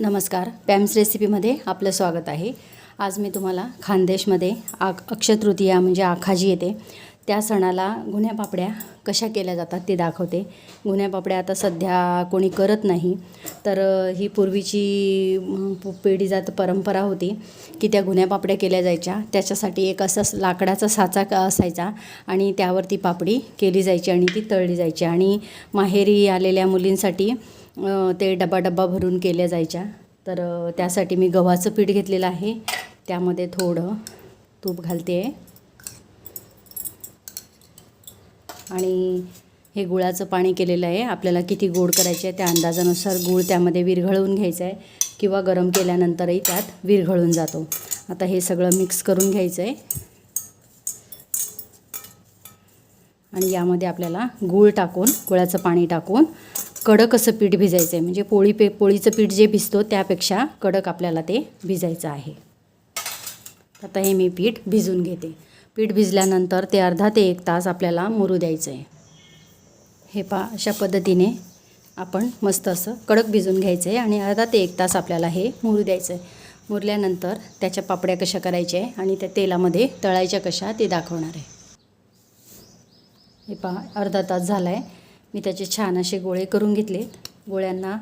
नमस्कार पॅम्स रेसिपीमध्ये आपलं स्वागत आहे. आज मी तुम्हाला खानदेशमध्ये आक अक्षतृतीया म्हणजे आखाजी येते. त्या सणाला गुन्ह्या पापड्या कशा केल्या जातात ते दाखवते. गुन्ह्या पापड्या आता सध्या कोणी करत नाही तर ही पूर्वीची पु- पिढी जात परंपरा होती की त्या गुन्ह्या पापड्या केल्या जायच्या. त्याच्यासाठी एक असा लाकडाचा साचा क- असायचा आणि त्यावरती पापडी केली जायची आणि ती तळली जायची. आणि माहेरी आलेल्या मुलींसाठी ते डबा डबा भरून केल्या जायच्या. तर त्यासाठी मी गव्हाचं पीठ घेतलेलं आहे. त्यामध्ये थोडं तूप घालते आहे आणि हे गुळाचं पाणी केलेलं आहे. आपल्याला किती गोड करायचे आहे त्या अंदाजानुसार गूळ त्यामध्ये विरघळवून घ्यायचं आहे किंवा गरम केल्यानंतरही त्यात विरघळून जातो. आता हे सगळं मिक्स करून घ्यायचं आहे. आणि यामध्ये आपल्याला गूळ टाकून गुळाचं पाणी टाकून कडक असं पीठ भिजायचं आहे म्हणजे पोळी पे पोळीचं पीठ जे भिजतो त्यापेक्षा कडक आपल्याला ते भिजायचं आहे. आता हे मी पीठ भिजून घेते. पीठ भिजल्यानंतर ते अर्धा ते एक तास आपल्याला मुरू द्यायचं आहे हे पा अशा पद्धतीने आपण मस्त असं कडक भिजून घ्यायचं आहे आणि अर्धा ते एक तास आपल्याला हे मुरू द्यायचं आहे मुरल्यानंतर त्याच्या पापड्या कशा करायच्या आहे आणि त्या तेलामध्ये तळायच्या कशा ते दाखवणार आहे. हे पहा अर्धा तास झाला आहे मी त्याचे छान असे गोळे करून घेतलेत गोळ्यांना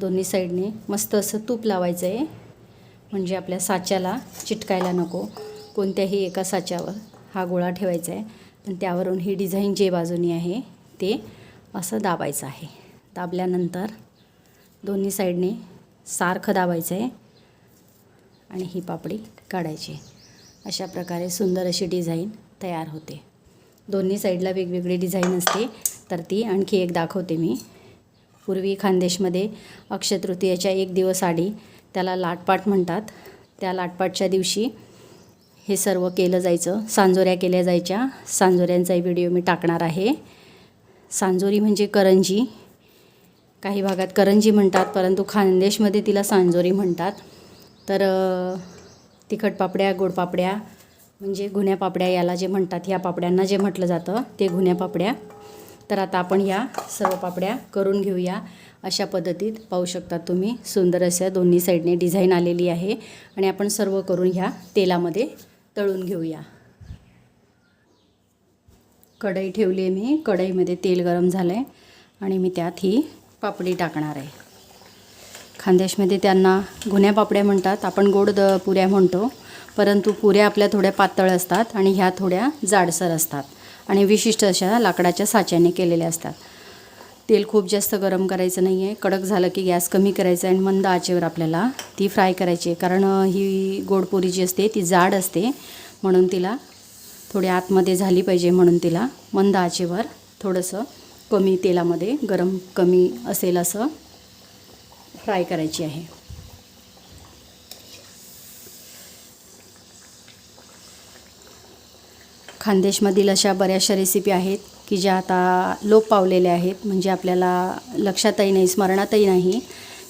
दोन्ही साईडने मस्त असं तूप लावायचं आहे म्हणजे आपल्या साच्याला चिटकायला नको. कोणत्याही एका साच्यावर हा गोळा ठेवायचा आहे आणि त्यावरून ही डिझाईन जे बाजूनी आहे ते असं दाबायचं आहे. दाबल्यानंतर दोन्ही साईडने सारखं दाबायचं आहे आणि ही पापडी काढायची. अशा प्रकारे सुंदर अशी डिझाईन तयार होते. दोन्ही साईडला वेगवेगळी डिझाईन असते. तर ती आणखी एक दाखवते मी. पूर्वी खानदेशमध्ये अक्षतृतीयाच्या एक दिवस आधी त्याला लाटपाट म्हणतात. त्या लाटपाटच्या दिवशी हे सर्व केलं जायचं. सांजोऱ्या केल्या जायच्या. सांजोऱ्यांचाही व्हिडिओ मी टाकणार आहे. सांजोरी म्हणजे करंजी. काही भागात करंजी म्हणतात परंतु खानदेशमध्ये तिला सांजोरी म्हणतात. तर तिखट पापड्या गोड पापड्या म्हणजे गुन्ह्या पापड्या याला जे म्हणतात ह्या पापड्यांना जे म्हटलं जातं ते गुन्ह्या पापड्या. तर आता आपण ह्या सर्व पापड्या करून घेऊया. अशा पद्धतीत पाहू शकता तुम्ही सुंदर अशा दोन्ही साईडने डिझाईन आलेली आहे. आणि आपण सर्व करून ह्या तेलामध्ये तळून घेऊया. कढई ठेवली आहे मी. कढईमध्ये तेल गरम झालं आहे आणि मी त्यात ही पापडी टाकणार आहे. खानदेशमध्ये त्यांना गुन्ह्या पापड्या म्हणतात. आपण गोड द पुऱ्या म्हणतो. परंतु पुऱ्या आपल्या थोड्या पातळ असतात आणि ह्या थोड्या जाडसर असतात आणि विशिष्ट अशा लाकडाच्या साच्याने केलेल्या असतात. तेल खूप जास्त गरम करायचं नाही आहे कडक झालं की गॅस कमी करायचा आणि मंद आचेवर आपल्याला ती फ्राय करायची आहे. कारण ही गोडपुरी जी असते ती जाड असते. म्हणून तिला थोडी आतमध्ये झाली पाहिजे म्हणून तिला मंद आचेवर थोडंसं कमी तेलामध्ये गरम कमी असेल असं फ्राय करायची आहे. खानदेशमधील अशा बऱ्याचशा रेसिपी आहेत की ज्या आता लोप पावलेल्या आहेत. म्हणजे आपल्याला लक्षातही नाही स्मरणातही नाही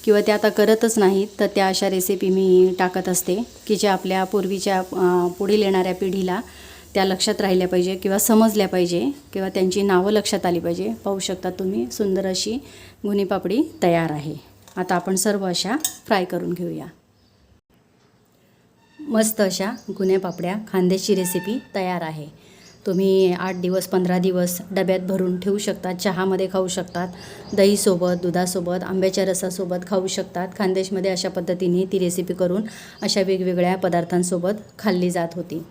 किंवा त्या आता करतच नाहीत तर त्या अशा रेसिपी मी टाकत असते की ज्या आपल्या पूर्वीच्या पुढील येणाऱ्या पिढीला त्या लक्षात राहिल्या पाहिजे किंवा समजल्या पाहिजे किंवा त्यांची नावं लक्षात आली पाहिजे. पाहू शकता तुम्ही सुंदर अशी गुन्हे पापडी तयार आहे. आता आपण सर्व अशा फ्राय करून घेऊया. मस्त अशा गुन्हे पापड्या खांद्याची रेसिपी तयार आहे. तुम्ही आठ दिवस पंधरा दिवस डब्यात भरून ठेवू शकतात चहामध्ये खाऊ शकतात दहीसोबत दुधासोबत आंब्याच्या रसासोबत खाऊ शकतात. खानदेशमध्ये अशा पद्धतीने ती रेसिपी करून अशा वेगवेगळ्या पदार्थांसोबत खाल्ली जात होती.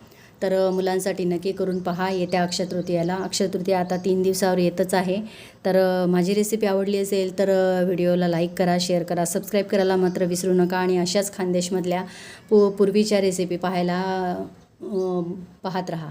तर मुलांसाठी नक्की करून पहा. येत्या अक्षयतृतीयाला अक्षयतृतीया आता तीन दिवसावर येतच आहे. तर माझी रेसिपी आवडली असेल तर व्हिडिओला लाईक करा शेअर करा सबस्क्राईब करायला मात्र विसरू नका आणि अशाच खानदेशमधल्या पू पूर्वीच्या रेसिपी पाहायला पाहत राहा.